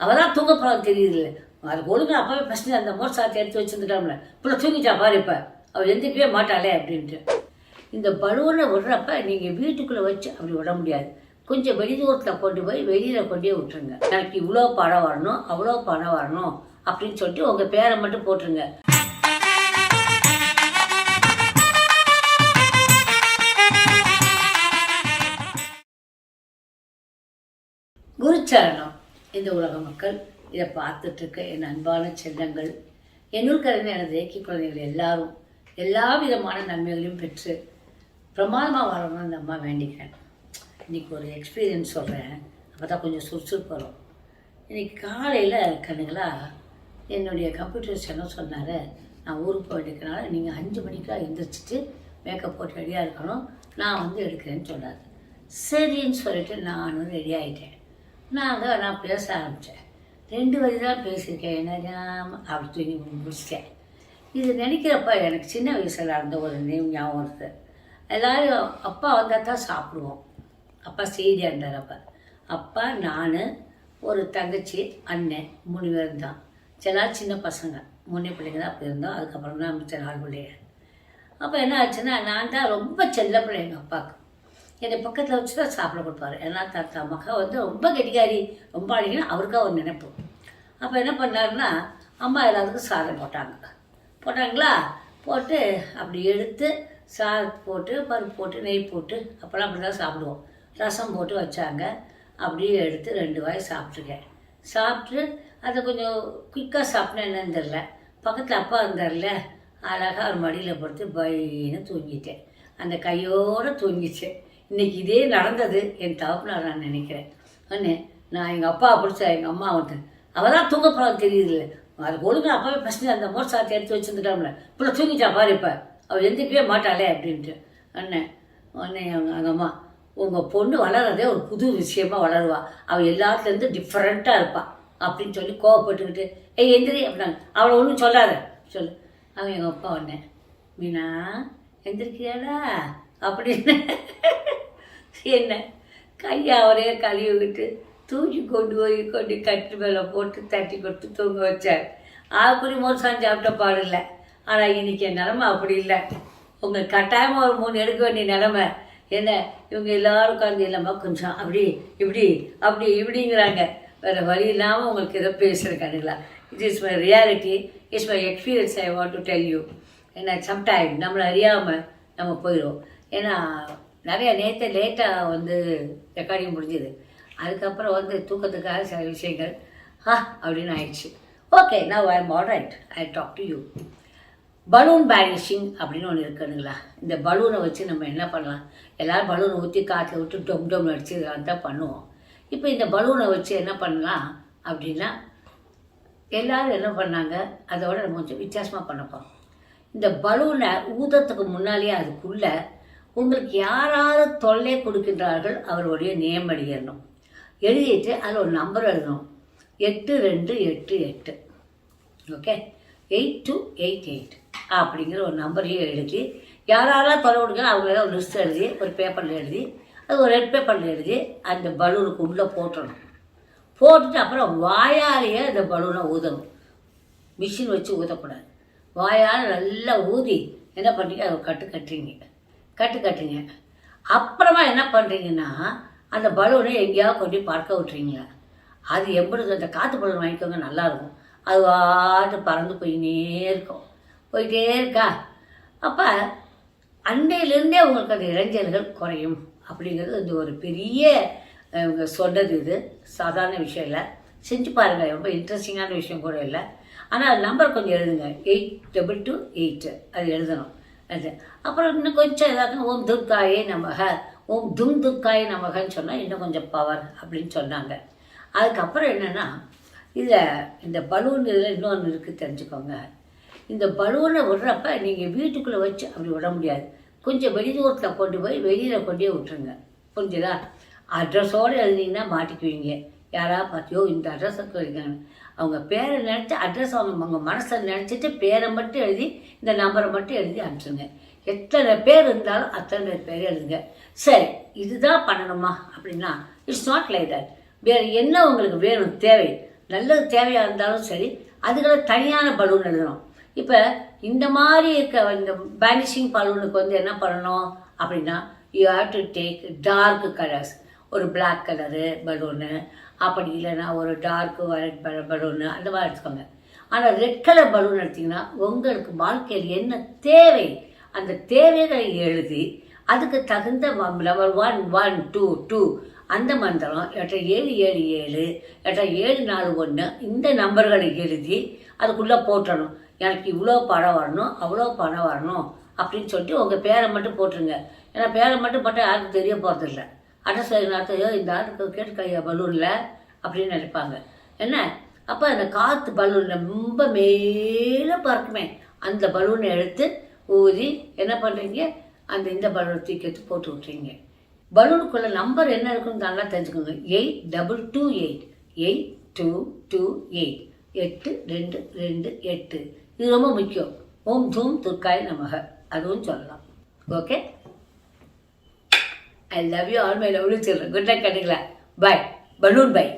அவள் தான் தூங்க போகிறான் தெரியுது அது ஒழுங்கா அப்பவே பிரச்சனை அந்த மோர் சாத்தி எடுத்து வச்சுருந்துட்டாம்ல இப்போ தூங்கிட்டா பாரு இப்போ. அவள் எந்திரிக்கவே மாட்டாளே அப்படின்ட்டு. இந்த பலூனை விடுறப்ப நீங்கள் வீட்டுக்குள்ளே வச்சு அப்படி விட முடியாது. கொஞ்சம் வெளி தூரத்தில் கொண்டு போய் வெளியில் கொண்டே விட்டுருங்க. எனக்கு இவ்வளோ பணம் வரணும் அவ்வளோ பணம் வரணும் அப்படின்னு சொல்லிட்டு உங்கள் பேரை மட்டும் போட்டுருங்க. குருச்சரணம். இந்த உலக மக்கள் இதை பார்த்துட்ருக்க என் அன்பான செல்லங்கள் என்னுள் கலந்த எனது இயக்கி குழந்தைகள் எல்லாரும் எல்லா விதமான நன்மைகளையும் பெற்று பிரமாதமாக வரணும்னு அந்த அம்மா வேண்டிக்கிறேன். இன்றைக்கி ஒரு எக்ஸ்பீரியன்ஸ் சொல்கிறேன் அப்போ தான் கொஞ்சம் சுறுசுறுப்பு வரும். இன்னைக்கு காலையில் கண்ணுங்களா என்னுடைய கம்ப்யூட்டர் சேனல் சொன்னார் நான் ஊருக்கு போயிட்டுருக்கனால நீங்கள் அஞ்சு மணிக்கெலாம் எழுந்திரிச்சிட்டு மேக்கப் போட்டு ரெடியாக இருக்கணும். நான் வந்து எடுக்கிறேன்னு சொன்னார். சரின்னு சொல்லிட்டு நானும் ரெடி ஆகிட்டேன் நாங்கள் நான் பேச ஆரம்பித்தேன் ரெண்டு வரி தான் பேசியிருக்கேன். என்ன அப்படி தூங்கி முடிச்சிட்டேன். இது நினைக்கிறப்ப எனக்கு சின்ன வயசில் இருந்த ஒரு நினைவு ஞாபகம் வருது. எல்லோரும் அப்பா வந்தால் தான் சாப்பிடுவோம். அப்பா செய்தியாக இருந்தார் அப்போ. அப்பா நான் ஒரு தங்கச்சி அண்ணன் மூணு பேர் தான். சில சின்ன பசங்க. மூணு பிள்ளைங்க தான் அப்போ இருந்தோம். அதுக்கப்புறம் தான் மிச்ச ஆள் பிள்ளைங்க அப்போ என்ன ஆச்சுன்னா நான் தான் ரொம்ப செல்ல பிள்ளை எங்கள் அப்பாவுக்கு. என்னை பக்கத்தில் வச்சு தான் சாப்பிட கொடுப்பாரு. ஏன்னா தாத்தா மகா வந்து ரொம்ப கெட்டிக்காரி ரொம்ப அழகினா அவருக்கா ஒரு நினைப்பு. அப்போ என்ன பண்ணாருன்னா அம்மா எல்லாத்துக்கும் சாதம் போட்டாங்க. போட்டாங்களா? போட்டு அப்படி எடுத்து சாதம் போட்டு பருப்பு போட்டு நெய் போட்டு அப்போல்லாம் அப்படி தான் சாப்பிடுவோம். ரசம் போட்டு வச்சாங்க. அப்படியே எடுத்து ரெண்டு வாய் சாப்பிட்ருக்கேன் சாப்பிட்டு அதை கொஞ்சம் குயிக்காக சாப்பிட்டேன் என்னன்னு தெரில பக்கத்தில் அப்பா இருந்தார்ல அழகாக ஒரு மடியில் படுத்து பைன்னு தூங்கிட்டேன். அந்த கையோடு தூங்கிச்சேன் இன்னைக்கு இதே நடந்தது என் தகப்பனார் நான் நினைக்கிறேன். அண்ணே நான் எங்கள் அப்பா பிடிச்சா எங்கள் அம்மா வந்து அவள் தான் தூங்க தெரியுது தெரியுதுல்ல. அது ஒழுங்கா அப்பவே ஃபஸ்ட்டு அந்த மோர் சாத்தி எடுத்து வச்சுருந்துட்டாம்ல இப்போ தூங்கிட்டா பாரு இப்போ. அவள் எந்திரிக்கவே மாட்டாளே அப்படின்ட்டு. அண்ணன் அண்ணே அவங்க அம்மா உங்கள் பொண்ணு வளர்றதே ஒரு புது விஷயமா வளருவா. அவள் எல்லாத்துலேருந்து டிஃப்ரெண்ட்டாக இருப்பாள் அப்படின்னு சொல்லி கோவப்பட்டுக்கிட்டு ஏய் எந்திரி அப்படின்னாங்க. அவளை ஒன்றும் சொல்லாத. சொல்லு. அவன் எங்கள் அப்பா வந்தேன் மீனா எந்திரிக்கிறியாடா? அப்படின்னு. என்ன? கையை அவரே கழுவி விட்டு தூக்கி கொண்டு போய் கொண்டு கட்டு மேலே போட்டு தட்டி கொடுத்து தூங்க வச்சார். ஆக்குடி மோசம் சாப்பிட்ட பாடில்லை ஆனால் இன்னைக்கு என் நிலமை அப்படி இல்லை. உங்கள் கட்டாயமாக ஒரு மூணு எடுக்க வேண்டிய நிலமை. என்ன? இவங்க எல்லாரும் உட்காந்து இல்லாமல் கொஞ்சம் அப்படி இப்படி அப்படி இப்படிங்கிறாங்க. வேறு வழி இல்லாமல் உங்களுக்கு ஏதோ பேசுகிற கண்ணுங்களா it is my reality it's my experience I want to tell you ஏன்னா சம்டைம் நம்மளை அறியாமல் நம்ம போயிடுவோம். ஏன்னா நிறைய நேற்று லேட்டாக வந்து ரெக்கார்டிங் முடிஞ்சுது. அதுக்கப்புறம் வந்து தூக்கத்துக்காக சில விஷயங்கள். ஹா அப்படின்னு ஆயிடுச்சு. ஓகே நான் I am alright I talk to you balloon banishing அப்படின்னு ஒன்று இருக்குதுங்களா? இந்த பலூனை வச்சு நம்ம என்ன பண்ணலாம்? எல்லோரும் பலூனை ஊற்றி காற்றில் விட்டு டொம் டொம் அடிச்சு இதெல்லாம் தான் பண்ணுவோம். இப்போ இந்த பலூனை வச்சு என்ன பண்ணலாம் அப்படின்னா எல்லோரும் என்ன பண்ணாங்க? அதோட நம்ம கொஞ்சம் வித்தியாசமாக பண்ணப்போம் இந்த பலூனை ஊதத்துக்கு முன்னாலேயே அதுக்குள்ளே உங்களுக்கு யாராவது தொல்லை கொடுக்கின்றார்கள் அவருடைய நேம் எழுதிடணும் எழுதிட்டு அதில் ஒரு நம்பர் எழுதணும். எட்டு ரெண்டு எட்டு எட்டு. Okay eight two eight eight அப்படிங்கிற ஒரு நம்பரையும் எழுதி யாராலாம் தொலை கொடுக்கணும் அவங்கள ஒரு லிஸ்ட் எழுதி ஒரு பேப்பரில் எழுதி அது ஒரு ரெட் பேப்பரில் எழுதி அந்த பலூனுக்கு உள்ளே போட்டுடணும் போட்டுட்டு அப்புறம் வாயாலேயே அந்த பலூனை ஊதணும். மிஷின் வச்சு ஊதக்கூடாது. வாயால் நல்லா ஊதி என்ன பண்ணுறீங்க அதை கட்டு கட்டுறீங்க. கட்டு கட்டுங்க அப்புறமா என்ன பண்ணுறீங்கன்னா அந்த பலூனை எங்கேயாவது கொண்டு பறக்க விட்றீங்க அது எப்படி அந்த காற்று பலூன் வாங்கிக்கோங்க நல்லாயிருக்கும். அது வாட்டு பறந்து போயின்னே இருக்கும். போயிட்டே இருக்கா? அப்போ அன்னையிலேருந்தே உங்களுக்கு அந்த இளைஞர்கள் குறையும். அப்படிங்கிறது இந்த ஒரு பெரிய இவங்க சொன்னது இது. சாதாரண விஷயம் இல்லை. செஞ்சு பாருங்கள் ரொம்ப இன்ட்ரெஸ்டிங்கான விஷயம் கூட இல்லை. ஆனால் அது நம்பர் கொஞ்சம் எழுதுங்க. எயிட் டபுள் டூ எயிட்டு அது எழுதணும். அது அப்புறம் இன்னும் கொஞ்சம் ஏதாவது ஓம் துர்காயே நமக ஓம் தும் துர்காயே நமகன்னு சொன்னால் இன்னும் கொஞ்சம் பவர் அப்படின்னு சொன்னாங்க. அதுக்கப்புறம் என்னென்னா இதில் இந்த பலூன் இதில் இன்னொன்று இருக்குது தெரிஞ்சுக்கோங்க. இந்த பலூனை விடுறப்ப நீங்கள் வீட்டுக்குள்ளே வச்சு அப்படி விட முடியாது. கொஞ்சம் வெளி தூரத்தில் கொண்டு போய் வெளியில் கொண்டே விட்டுருங்க. புரிஞ்சுதா? அட்ரஸோடு எழுதிங்கன்னா மாட்டிக்குவீங்க. யாராவது பார்த்தியோ இந்த அட்ரஸுக்கு வைக்கணும் அவங்க பேரை நினச்சி அட்ரஸ் அவங்க அவங்க மனசில் நினச்சிட்டு பேரை மட்டும் எழுதி இந்த நம்பரை மட்டும் எழுதி அனுப்பிச்சுருங்க எத்தனை பேர் இருந்தாலும் அத்தனை பேர் எழுதுங்க. சரி இதுதான் பண்ணணுமா? அப்படின்னா இட்ஸ் நாட் லைக் தட் வேறு என்ன உங்களுக்கு வேணும் தேவை? நல்லது தேவையாக இருந்தாலும் சரி அதுகளை தனியான பலூன் எழுதணும். இப்போ இந்த மாதிரி இருக்க இந்த பேனிஷிங் பலூனுக்கு வந்து என்ன பண்ணணும்? அப்படின்னா you have to take dark colours ஒரு பிளாக் கலரு பலூனு அப்படி இல்லைன்னா ஒரு டார்க் ஒயிட் பலூனு அந்த மாதிரி எடுத்துக்கோங்க. ஆனால் ரெட் கலர் பலூன் எடுத்தீங்கன்னா உங்களுக்கு வாழ்க்கையில் என்ன தேவை? அந்த தேவைகளை எழுதி அதுக்கு தகுந்த number one one two two அந்த மந்திரம் எட்ட ஏழு ஏழு ஏழு எட்ட ஏழு நாலு ஒன்று இந்த நம்பர்களை எழுதி அதுக்குள்ளே போட்டணும். எனக்கு இவ்வளோ பணம் வரணும் அவ்வளோ பணம் வரணும் அப்படின்னு சொல்லிட்டு உங்கள் பேரை மட்டும் போட்டுருங்க. ஏன்னா பேரை மட்டும் போட்டால் யாருக்கும் தெரிய போகிறதில்ல அட்ரஸ் நேரத்தையோ இந்த ஆளுக்கு கேட்கையா பலூனில் அப்படின்னு நினைப்பாங்க. என்ன? அப்போ அந்த காற்று பலூனில் ரொம்ப மேலே பறக்குமே. அந்த பலூனை எடுத்து ஊதி என்ன பண்ணுறீங்க அந்த இந்த பலூனை தூக்கி எடுத்து போட்டு விட்றீங்க பலூனுக்குள்ள நம்பர் என்ன இருக்குன்னு நல்லா தெரிஞ்சுக்கோங்க. Eight double two eight. Eight two two eight. எட்டு ரெண்டு ரெண்டு எட்டு. இது ரொம்ப முக்கியம். ஓம் தூம் துர்க்காய் நமக. அதுவும் சொல்லலாம். Okay? I love you all my lovely children good night கண்டிங்களா bye balloon bye